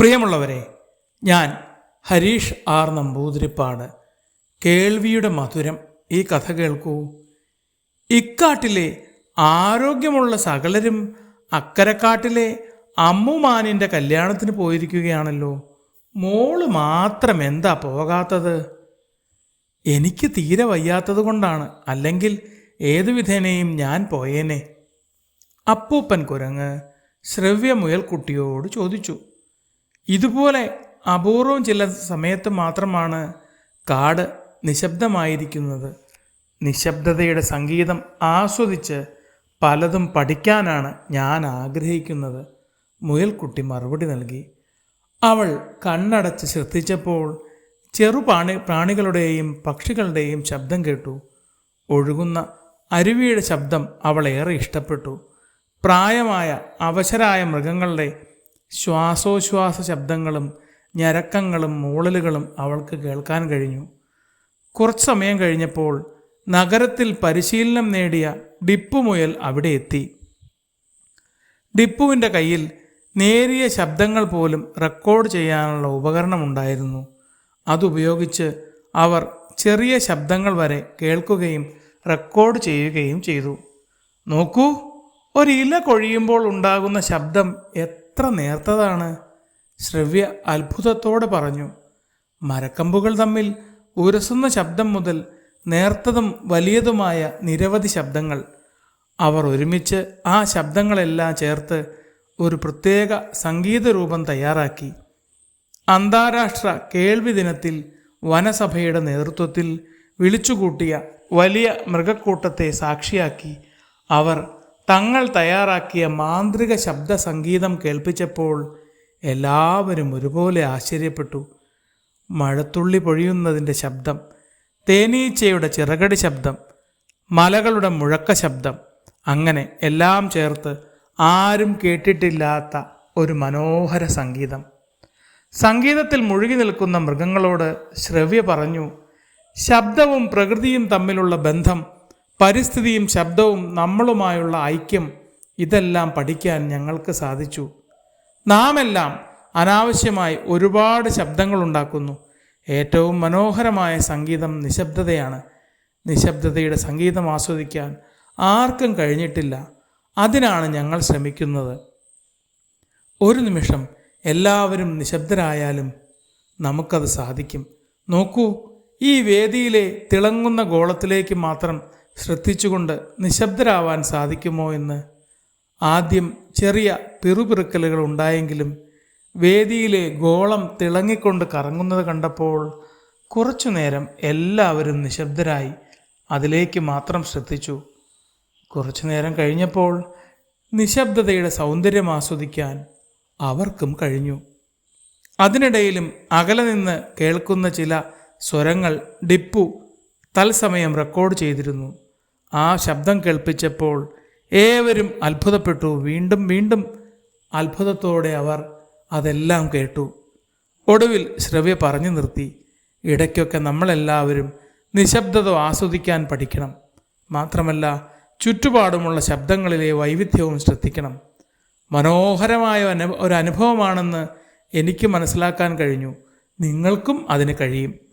പ്രിയമുള്ളവരെ ഞാൻ ഹരീഷ് ആർ നമ്പൂതിരിപ്പാട്. കേൾവിയുടെ മധുരം ഈ കഥ കേൾക്കൂ. ഇക്കാട്ടിലെ ആരോഗ്യമുള്ള സകലരും അക്കരക്കാട്ടിലെ അമ്മുമാനിന്റെ കല്യാണത്തിന് പോയിരിക്കുകയാണല്ലോ. മോൾ മാത്രം എന്താ പോകാത്തത്? എനിക്ക് തീരെ വയ്യാത്തത് കൊണ്ടാണ്. അല്ലെങ്കിൽ ഏതു വിധേനയും ഞാൻ പോയേനെ. അപ്പൂപ്പൻ കുരങ്ങ് ശ്രവ്യ മുയൽക്കുട്ടിയോട് ചോദിച്ചു. ഇതുപോലെ അപൂർവം ചില സമയത്ത് മാത്രമാണ് കാട് നിശബ്ദമായിരിക്കുന്നത്. നിശബ്ദതയുടെ സംഗീതം ആസ്വദിച്ച് പലതും പഠിക്കാനാണ് ഞാൻ ആഗ്രഹിക്കുന്നത്. മുയൽക്കുട്ടി മറുപടി നൽകി. അവൾ കണ്ണടച്ച് ശ്രദ്ധിച്ചപ്പോൾ ചെറു പ്രാണി പ്രാണികളുടെയും പക്ഷികളുടെയും ശബ്ദം കേട്ടു. ഒഴുകുന്ന അരുവിയുടെ ശബ്ദം അവളേറെ ഇഷ്ടപ്പെട്ടു. പ്രായമായ അവശരായ മൃഗങ്ങളുടെ ശ്വാസോച്ഛ്വാസ ശബ്ദങ്ങളും ഞരക്കങ്ങളും മൂളലുകളും അവൾക്ക് കേൾക്കാൻ കഴിഞ്ഞു. കുറച്ച് സമയം കഴിഞ്ഞപ്പോൾ നഗരത്തിൽ പരിശീലനം നേടിയ ഡിപ്പു മുയൽ അവിടെ എത്തി. ഡിപ്പുവിന്റെ കയ്യിൽ നേരിയ ശബ്ദങ്ങൾ പോലും റെക്കോർഡ് ചെയ്യാനുള്ള ഉപകരണമുണ്ടായിരുന്നു. അതുപയോഗിച്ച് അവർ ചെറിയ ശബ്ദങ്ങൾ വരെ കേൾക്കുകയും റെക്കോർഡ് ചെയ്യുകയും ചെയ്തു. നോക്കൂ ഒരു ഇല കൊഴിയുമ്പോൾ ഉണ്ടാകുന്ന ശബ്ദം എത്ര നേർത്തതാണ്? ശ്രവ്യ അത്ഭുതത്തോടെ പറഞ്ഞു. മരക്കമ്പുകൾ തമ്മിൽ ഉരസുന്ന ശബ്ദം മുതൽ നേർത്തതും വലിയതുമായ നിരവധി ശബ്ദങ്ങൾ. അവർ ഒരുമിച്ച് ആ ശബ്ദങ്ങളെല്ലാം ചേർത്ത് ഒരു പ്രത്യേക സംഗീത രൂപം തയ്യാറാക്കി. അന്താരാഷ്ട്ര കേൾവി ദിനത്തിൽ വനസഭയുടെ നേതൃത്വത്തിൽ വിളിച്ചുകൂട്ടിയ വലിയ മൃഗക്കൂട്ടത്തെ സാക്ഷിയാക്കി അവർ തങ്ങൾ തയ്യാറാക്കിയ മാന്ത്രിക ശബ്ദ സംഗീതം കേൾപ്പിച്ചപ്പോൾ എല്ലാവരും ഒരുപോലെ ആശ്ചര്യപ്പെട്ടു. മഴത്തുള്ളി പൊഴിയുന്നതിന്റെ ശബ്ദം തേനീച്ചയുടെ ചിറകടി ശബ്ദം മലകളുടെ മുഴക്ക ശബ്ദം അങ്ങനെ എല്ലാം ചേർത്ത് ആരും കേട്ടിട്ടില്ലാത്ത ഒരു മനോഹര സംഗീതം. സംഗീതത്തിൽ മുഴുകി നിൽക്കുന്ന മൃഗങ്ങളോട് ശ്രവ്യ പറഞ്ഞു ശബ്ദവും പ്രകൃതിയും തമ്മിലുള്ള ബന്ധം പരിസ്ഥിതിയും ശബ്ദവും നമ്മളുമായുള്ള ഐക്യം ഇതെല്ലാം പഠിക്കാൻ ഞങ്ങൾക്ക് സാധിച്ചു. നാമെല്ലാം അനാവശ്യമായി ഒരുപാട് ശബ്ദങ്ങൾ ഉണ്ടാക്കുന്നു ഏറ്റവും മനോഹരമായ സംഗീതം നിശബ്ദതയാണ്. നിശബ്ദതയുടെ സംഗീതം ആസ്വദിക്കാൻ ആർക്കും കഴിഞ്ഞിട്ടില്ല. അതിനാണ് ഞങ്ങൾ ശ്രമിക്കുന്നത്. ഒരു നിമിഷം എല്ലാവരും നിശബ്ദരായാലും നമുക്കത് സാധിക്കും. നോക്കൂ ഈ വേദിയിലെ തിളങ്ങുന്ന ഗോളത്തിലേക്ക് മാത്രം ശ്രദ്ധിച്ചുകൊണ്ട് നിശബ്ദരാവാൻ സാധിക്കുമോ എന്ന് ആദ്യം ചെറിയ പിറുപിറുക്കലുകൾ ഉണ്ടായെങ്കിലും വേദിയിലെ ഗോളം തിളങ്ങിക്കൊണ്ട് കറങ്ങുന്നത് കണ്ടപ്പോൾ കുറച്ചുനേരം എല്ലാവരും നിശബ്ദരായി അതിലേക്ക് മാത്രം ശ്രദ്ധിച്ചു. കുറച്ചു നേരം കഴിഞ്ഞപ്പോൾ നിശബ്ദതയുടെ സൗന്ദര്യം ആസ്വദിക്കാൻ അവർക്കും കഴിഞ്ഞു. അതിനിടയിലും അകലെ നിന്ന് കേൾക്കുന്ന ചില സ്വരങ്ങൾ ഡിപ്പു തത്സമയം റെക്കോർഡ് ചെയ്തിരുന്നു. ആ ശബ്ദം കേൾപ്പിച്ചപ്പോൾ ഏവരും അത്ഭുതപ്പെട്ടു. വീണ്ടും വീണ്ടും അത്ഭുതത്തോടെ അവർ അതെല്ലാം കേട്ടു. ഒടുവിൽ ശ്രവ്യ പറഞ്ഞു നിർത്തി ഇടയ്ക്കൊക്കെ നമ്മളെല്ലാവരും നിശബ്ദത ആസ്വദിക്കാൻ പഠിക്കണം. മാത്രമല്ല ചുറ്റുപാടുമുള്ള ശബ്ദങ്ങളിലെ വൈവിധ്യവും ശ്രദ്ധിക്കണം. മനോഹരമായ ഒരു അനുഭവമാണെന്ന് എനിക്ക് മനസ്സിലാക്കാൻ കഴിഞ്ഞു. നിങ്ങൾക്കും അതിന് കഴിയും.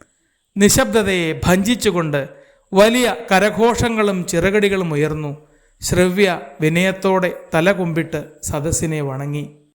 നിശബ്ദതയെ ഭഞ്ചിച്ചുകൊണ്ട് വലിയ കരഘോഷങ്ങളും ചിറകടികളും ഉയർന്നു. ശ്രവ്യ വിനയത്തോടെ തലകുമ്പിട്ട് സദസ്സിനെ വണങ്ങി.